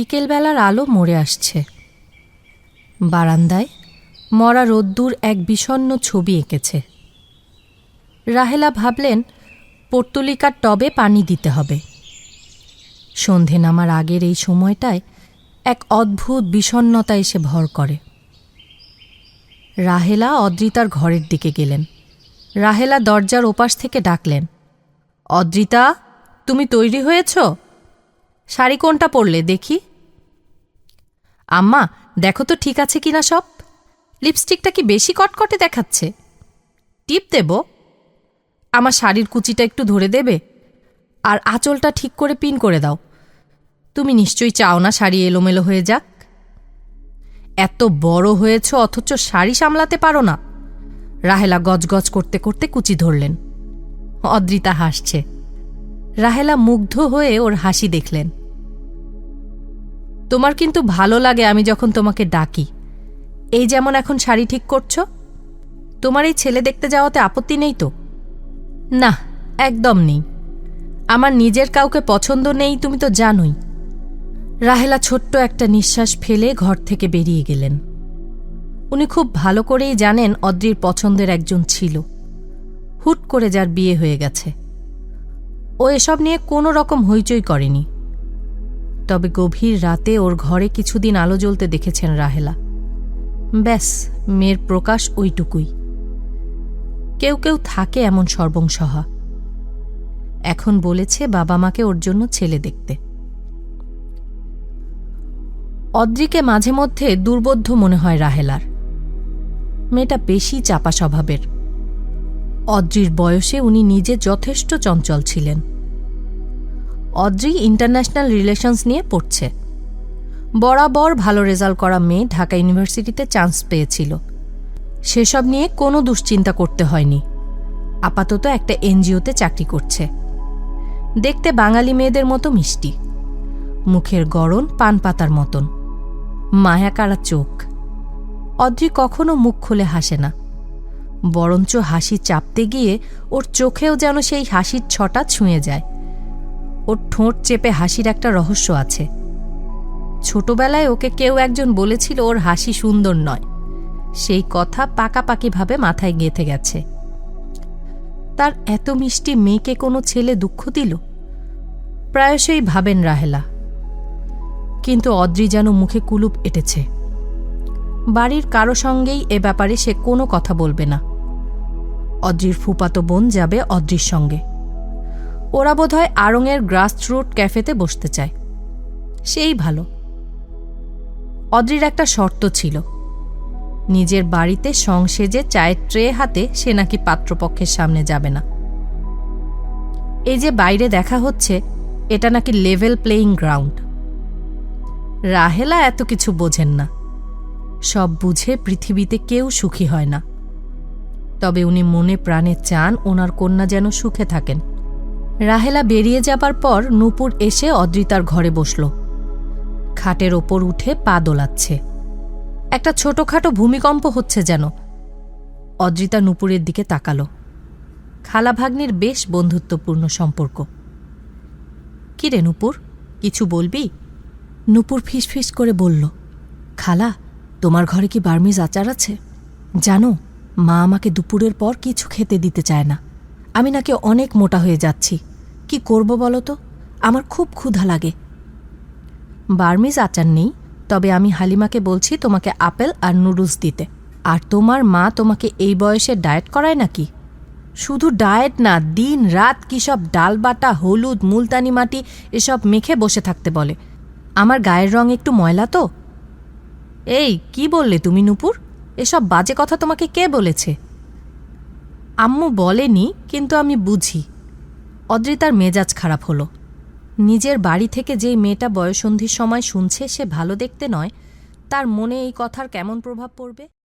বিকেলবেলার আলো মরে আসছে। বারান্দায় মরা রোদ্দুর এক বিষণ্ণ ছবি এঁকেছে। রাহেলা ভাবলেন, পর্তুলিকার টবে পানি দিতে হবে। সন্ধে নামার আগের এই সময়টায় এক অদ্ভুত বিষণ্ণতা এসে ভর করে। রাহেলা অদ্রিতার ঘরের দিকে গেলেন। রাহেলা দরজার ওপাশ থেকে ডাকলেন, অদ্রিতা, তুমি তৈরি হয়েছ? শাড়ি কোনটা পরলে, দেখি? আম্মা, দেখো তো ঠিক আছে কিনা সব? লিপস্টিকটা কি বেশি কটকটে দেখাচ্ছে? টিপ দেব। আমার শাড়ির কুচিটা একটু ধরে দেবে? আর আঁচলটা ঠিক করে পিন করে দাও। তুমি নিশ্চয়ই চাও না শাড়ি এলোমেলো হয়ে যাক? এত বড় হয়েছ, অথচ শাড়ি সামলাতে পারো না। রাহেলা গজগজ করতে করতে কুচি ধরলেন। অদ্রিতা হাসছে। রাহেলা মুগ্ধ হয়ে ওর হাসি দেখলেন। তোমার কিন্তু ভালো লাগে আমি যখন তোমাকে ডাকি। এই যেমন এখন শাড়ি ঠিক করছ? তোমার এই ছেলে দেখতে যাওয়াতে আপত্তি নেই তো? না, একদম নেই। আমার নিজের কাউকে পছন্দ নেই, তুমি তো জানোই। রাহেলা ছোট্ট একটা নিঃশ্বাস ফেলে ঘর থেকে বেরিয়ে গেলেন। উনি খুব ভালো করেই জানেন অদ্রির পছন্দের একজন ছিল। হুট করে যার বিয়ে হয়ে গেছে। ও এসব নিয়ে কোনো রকম হইচই করেনি। তবে গভীর রাতে ওর ঘরে কিছুদিন আলো জ্বলতে দেখেছেন রাহেলা। ব্যাস, মেয়ের প্রকাশ ওইটুকুই। কেউ কেউ থাকে এমন সর্বংসহা। এখন বলেছে বাবা মাকে ওর জন্য ছেলে দেখতে। অদ্রিকে মাঝে মধ্যে দুর্বোধ্য মনে হয় রাহেলার। মেয়েটা বেশি চাপা স্বভাবের। অদ্রির বয়সে উনি নিজে যথেষ্ট চঞ্চল ছিলেন। অদ্রি ইন্টারন্যাশনাল রিলেশনস নিয়ে পড়ছে। বরাবর ভালো রেজাল্ট করা মেয়ে ঢাকা ইউনিভার্সিটিতে চান্স পেয়েছিল। সেসব নিয়ে কোনো দুশ্চিন্তা করতে হয়নি। আপাতত একটা এনজিওতে চাকরি করছে। দেখতে বাঙালি মেয়েদের মতো মিষ্টি। মুখের গড়ন পান পাতার মতন। মায়াকাড়া চোখ। অদ্রি কখনো মুখ খুলে হাসে না। বরঞ্চ হাসি চাপতে গিয়ে ওর চোখেও যেন সেই হাসির ছটা ছুঁয়ে যায়। ওর ঠোঁট চেপে হাসির একটা রহস্য আছে। ছোটবেলায় ওকে কেউ একজন বলেছিল ওর হাসি সুন্দর নয়। সেই কথা পাকাপাকিভাবে মাথায় গেঁথে গেছে। তার এত মিষ্টি মেয়েকে কোনো ছেলে দুঃখ দিল? প্রায়শই ভাবেন রাহেলা। কিন্তু অদ্রি যেন মুখে কুলুপ এটেছে। বাড়ির কারও সঙ্গেই এ ব্যাপারে সে কোনো কথা বলবে না। অদ্রির ফুপাতো বোন যাবে অদ্রির সঙ্গে। ওরা বোধহয় আড়ংয়ের গ্রাসরুট ক্যাফেতে বসতে চায়। সেই ভালো। অদ্রির একটা শর্ত ছিল। নিজের বাড়িতে সংসেজে চায়ের ট্রে হাতে সে নাকি পাত্রপক্ষের সামনে যাবে না। এই যে বাইরে দেখা হচ্ছে, এটা নাকি লেভেল প্লেয়িং গ্রাউন্ড রাহেলা এত কিছু বোঝেন না। সব বুঝে পৃথিবীতে কেউ সুখী হয় না। তবে উনি মনে প্রাণে চান ওনার কন্যা যেন সুখে থাকেন। রাহেলা বেরিয়ে যাবার পর নূপুর এসে অদ্রিতার ঘরে বসল। খাটের ওপর উঠে পা দোলাচ্ছে। একটা ছোটখাটো ভূমিকম্প হচ্ছে যেন। অদ্রিতা নূপুরের দিকে তাকালো। খালা ভাগ্নির বেশ বন্ধুত্বপূর্ণ সম্পর্ক। কি রে নূপুর, কিছু বলবি? নূপুর ফিসফিস করে বলল, খালা, তোমার ঘরে কি বার্মিজ আচার আছে? জানো, মা আমাকে দুপুরের পর কিছু খেতে দিতে চায় না। আমি নাকি অনেক মোটা হয়ে যাচ্ছি। কি করব বলো তো আমার খুব ক্ষুধা লাগে। বার্মিজ আচার নেই, তবে আমি হালিমাকে বলছি তোমাকে আপেল আর নুডলস দিতে। আর তোমার মা তোমাকে এই বয়সে ডায়েট করায় নাকি? শুধু ডায়েট না, দিন রাত কী সব ডাল বাটা, হলুদ, মুলতানি মাটি এসব মেখে বসে থাকতে বলে। আমার গায়ের রং একটু ময়লা তো? এই, কি বললে তুমি নুপুর? এসব বাজে কথা তোমাকে কে বলেছে? আম্মু বলেনি, কিন্তু আমি বুঝি। অদ্রিতার মেজাজ খারাপ হলো। নিজের বাড়ি থেকে যেই মেয়েটা বয়সন্ধির সময় শুনছে সে ভালো দেখতে নয়, তার মনে এই কথার কেমন প্রভাব পড়বে?